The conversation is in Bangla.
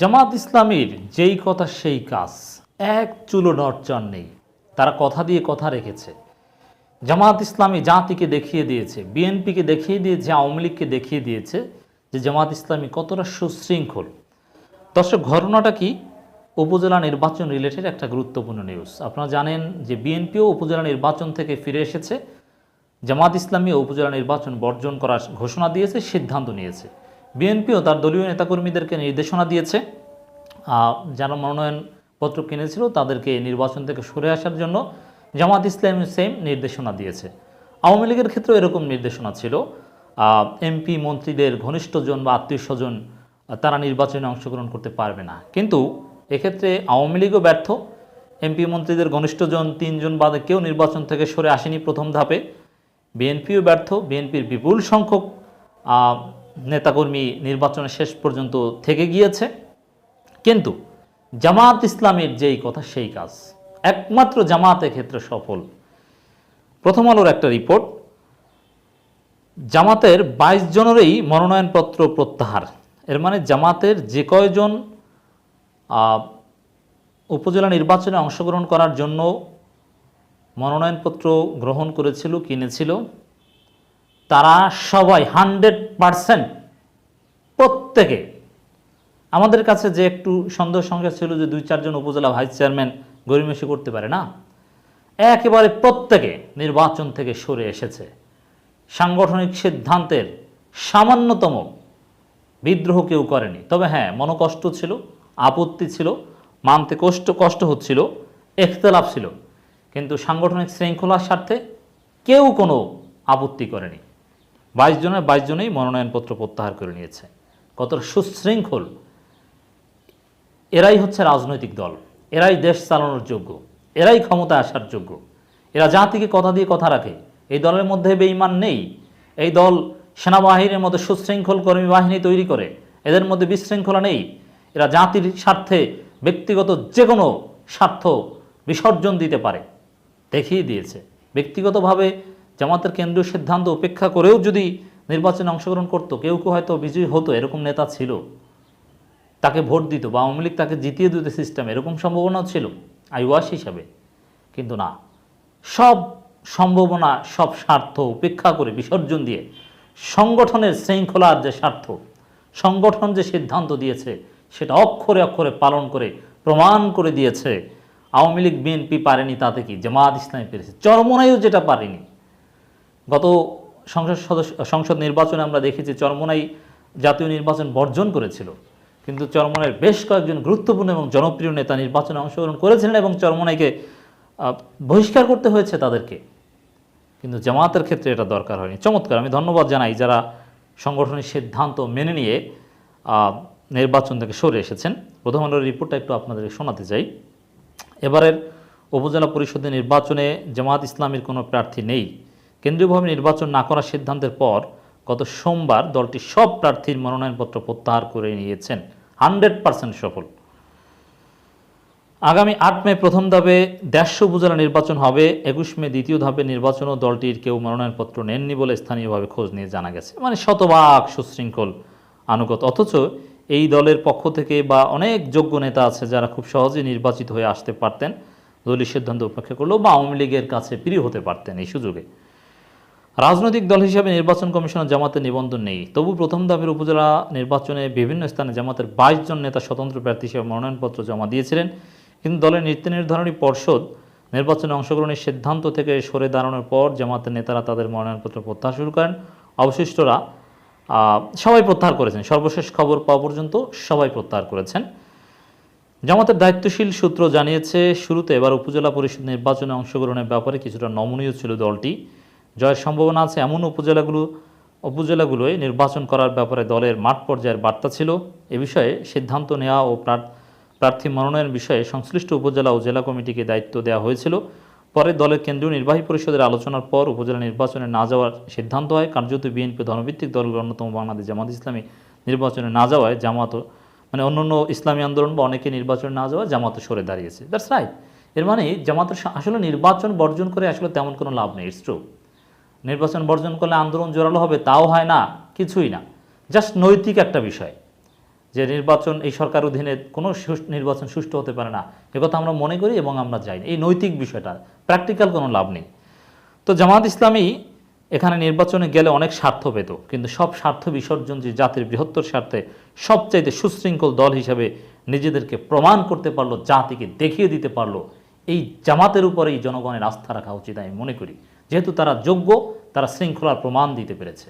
জামাত ইসলামের যেই কথা সেই কাজ। এক চুলো নড়চড় নেই। তারা কথা দিয়ে কথা রেখেছে। জামাত ইসলামী জাতিকে দেখিয়ে দিয়েছে, বিএনপিকে দেখিয়ে দিয়েছে, আওয়ামী লীগকে দেখিয়ে দিয়েছে যে জামাত ইসলামী কতটা সুশৃঙ্খল। দর্শক, ঘটনাটা কি? উপজেলা নির্বাচন রিলেটেড একটা গুরুত্বপূর্ণ নিউজ আপনারা জানেন যে বিএনপিও উপজেলা নির্বাচন থেকে ফিরে এসেছে। জামাত ইসলামী উপজেলা নির্বাচন বর্জন করার ঘোষণা দিয়েছে, সিদ্ধান্ত নিয়েছে। বিএনপিও তার দলীয় নেতাকর্মীদেরকে নির্দেশনা দিয়েছে। যারা মনোনয়নপত্র কিনেছিল তাদেরকে নির্বাচন থেকে সরে আসার জন্য জামাত ইসলাম সেম নির্দেশনা দিয়েছে। আওয়ামী লীগের ক্ষেত্রেও এরকম নির্দেশনা ছিল। এমপি মন্ত্রীদের ঘনিষ্ঠজন বা আত্মীয় স্বজন তারা নির্বাচনে অংশগ্রহণ করতে পারবে না। কিন্তু এক্ষেত্রে আওয়ামী লীগও ব্যর্থ। এমপি মন্ত্রীদের ঘনিষ্ঠজন তিনজন বাদে কেউ নির্বাচন থেকে সরে আসেনি প্রথম ধাপে। বিএনপিও ব্যর্থ। বিএনপির বিপুল সংখ্যক নেতাকর্মী নির্বাচনে শেষ পর্যন্ত থেকে গিয়েছে। কিন্তু জামাত ইসলামের যেই কথা, সেই কাজ। একমাত্র জামাতের ক্ষেত্রে সফল। প্রথম আলোর একটা রিপোর্ট। জামাতের বাইশ জনেরই মনোনয়নপত্র প্রত্যাহার। এর মানে জামাতের যে কয়জন উপজেলা নির্বাচনে অংশগ্রহণ করার জন্য মনোনয়নপত্র গ্রহণ করেছিল, কিনেছিল তারা সবাই হান্ড্রেড পারসেন্ট প্রত্যেকে। আমাদের কাছে যে একটু সন্দেহ সংখ্যা ছিল যে দুই চারজন উপজেলা ভাইস চেয়ারম্যান গরিমেশি করতে পারে না, একেবারে প্রত্যেকে নির্বাচন থেকে সরে এসেছে। সাংগঠনিক সিদ্ধান্তের সামান্যতম বিদ্রোহ কেউ করেনি। তবে হ্যাঁ মনোকষ্ট ছিল, আপত্তি ছিল, মানতে কষ্ট কষ্ট হচ্ছিল এখতলাফ ছিল। কিন্তু সাংগঠনিক শৃঙ্খলার স্বার্থে কেউ কোনো আপত্তি করেনি। বাইশ জনের বাইশ জনেই মনোনয়নপত্র প্রত্যাহার করে নিয়েছে। কতটা সুশৃঙ্খল। এরাই হচ্ছে রাজনৈতিক দল। এরাই দেশ চালানোর যোগ্য। এরাই ক্ষমতা আসার যোগ্য। এরা জাতিকে কথা দিয়ে কথা রাখে। এই দলের মধ্যে বেঈমান নেই। এই দল সেনাবাহিনীর মধ্যে সুশৃঙ্খল কর্মী বাহিনী তৈরি করে। এদের মধ্যে বিশৃঙ্খলা নেই। এরা জাতির স্বার্থে ব্যক্তিগত যে কোনো স্বার্থ বিসর্জন দিতে পারে। দেখিয়ে দিয়েছে। ব্যক্তিগতভাবে জামাতের কেন্দ্রীয় সিদ্ধান্ত উপেক্ষা করেও যদি নির্বাচনে অংশগ্রহণ করতো, কেউ কেউ হয়তো বিজয়ী হতো, এরকম নেতা ছিল। তাকে ভোট দিত বা আওয়ামী লীগ তাকে জিতিয়ে দিতে সিস্টেম এরকম সম্ভাবনাও ছিল আইওয়াস হিসাবে। কিন্তু না। সব সম্ভাবনা, সব স্বার্থ উপেক্ষা করে বিসর্জন দিয়ে সংগঠনের শৃঙ্খলার যে স্বার্থ, সংগঠন যে সিদ্ধান্ত দিয়েছে, সেটা অক্ষরে অক্ষরে পালন করে, প্রমাণ করে দিয়েছে। আওয়ামী লীগ বিএনপি পারেনি তাতে কি? জামাত ইসলামী পেরেছে। চরমনাইও যেটা পারেনি গত সংসদ সদস্য, সংসদ নির্বাচনে আমরা দেখেছি চরমনাই জাতীয় নির্বাচন বর্জন করেছিল। কিন্তু চরমনাইয়ের বেশ কয়েকজন গুরুত্বপূর্ণ এবং জনপ্রিয় নেতা নির্বাচনে অংশগ্রহণ করেছিলেন এবং চরমনাইকে বহিষ্কার করতে হয়েছে তাদেরকে। কিন্তু জামাতের ক্ষেত্রে এটা দরকার হয়নি। চমৎকার, আমি ধন্যবাদ জানাই যারা সংগঠনের সিদ্ধান্ত মেনে নিয়ে নির্বাচন থেকে সরে এসেছেন। প্রথম আলোর রিপোর্টটা একটু আপনাদের শোনাতে চাই। এবারের উপজেলা পরিষদের নির্বাচনে জামাত ইসলামের কোনো প্রার্থী নেই। কেন্দ্রীয়ভাবে নির্বাচন না করার সিদ্ধান্তের পর গত সোমবার দলটি সব প্রার্থীর মনোনয়নপত্র প্রত্যাহার করে নিয়েছেন। হান্ড্রেড পার্সেন্ট সফল। আগামী আট মে প্রথম ধাপে দেড়শো উপজেলা নির্বাচন হবে। একুশ মে দ্বিতীয় ধাপে নির্বাচনও দলটির কেউ মনোনয়নপত্র নেননি বলে স্থানীয়ভাবে খোঁজ নিয়ে জানা গেছে। মানে শতভাগ সুশৃঙ্খল, আনুগত। অথচ এই দলের পক্ষ থেকে বা অনেক যোগ্য নেতা আছে যারা খুব সহজে নির্বাচিত হয়ে আসতে পারতেন। দলীয় সিদ্ধান্ত উপেক্ষা করলেও বা আওয়ামী লীগের কাছে প্রিয় হতে পারতেন এই সুযোগে। রাজনৈতিক দল হিসাবে নির্বাচন কমিশনের জামাতের নিবন্ধন নেই। তবু প্রথম ধাপের উপজেলা নির্বাচনে বিভিন্ন স্থানে জামাতের বাইশ জন নেতা স্বতন্ত্র প্রার্থী হিসেবে মনোনয়নপত্র জমা দিয়েছিলেন। কিন্তু দলের নীতি নির্ধারণী পর্ষদ নির্বাচনে অংশগ্রহণের সিদ্ধান্ত থেকে সরে দাঁড়ানোর পর জামাতের নেতারা তাদের মনোনয়নপত্র প্রত্যাহার শুরু করেন। অবশিষ্টরা সবাই প্রত্যাহার করেছেন। সর্বশেষ খবর পাওয়া পর্যন্ত সবাই প্রত্যাহার করেছেন। জামাতের দায়িত্বশীল সূত্র জানিয়েছে, শুরুতে এবার উপজেলা পরিষদ নির্বাচনে অংশগ্রহণের ব্যাপারে কিছুটা নমনীয় ছিল দলটি। জয়ের সম্ভাবনা আছে। এমন উপজেলাগুলো, উপজেলাগুলোয় নির্বাচন করার ব্যাপারে দলের মাঠ পর্যায়ের বার্তা ছিল। এ বিষয়ে সিদ্ধান্ত নেওয়া ও প্রার- প্রার্থী মনোনয়ন বিষয়ে সংশ্লিষ্ট উপজেলা ও জেলা কমিটিকে দায়িত্ব দেওয়া হয়েছিল। পরে দলের কেন্দ্রীয় নির্বাহী পরিষদের আলোচনার পর উপজেলা নির্বাচনে না যাওয়ার সিদ্ধান্ত হয়। কার্যত বিএনপি ধর্মভিত্তিক দলগুলোর অন্যতম বাংলাদেশ জামাত ইসলামী নির্বাচনে না যাওয়ায় জামাত মানে অন্য অন্য ইসলামী আন্দোলন বা অনেকে নির্বাচনে না যাওয়া জামাতে সরে দাঁড়িয়েছে। দ্যাটস রাইট এর মানে জামাতের আসলে নির্বাচন বর্জন করে আসলে তেমন কোনো লাভ নেই। ইটস ট্রু নির্বাচন বর্জন করলে আন্দোলন জোরালো হবে, তাও হয় না, কিছুই না। জাস্ট নৈতিক একটা বিষয় যে নির্বাচন, এই সরকার অধীনে কোনো নির্বাচন সুষ্ঠু হতে পারে না। একথা আমরা মনে করি এবং আমরা যাই এই নৈতিক বিষয়টা, প্র্যাকটিক্যাল কোনো লাভ নেই। তো জামাত ইসলামী এখানে নির্বাচনে গেলে অনেক স্বার্থ পেত, কিন্তু সব স্বার্থ বিসর্জন যে জাতির বৃহত্তর স্বার্থে সবচাইতে সুশৃঙ্খল দল হিসাবে নিজেদেরকে প্রমাণ করতে পারল, জাতিকে দেখিয়ে দিতে পারল, এই জামাতের উপরেই জনগণের আস্থা রাখা উচিত আমি মনে করি। যেহেতু তারা যোগ্য তারা শৃঙ্খলার প্রমাণ দিতে পেরেছে।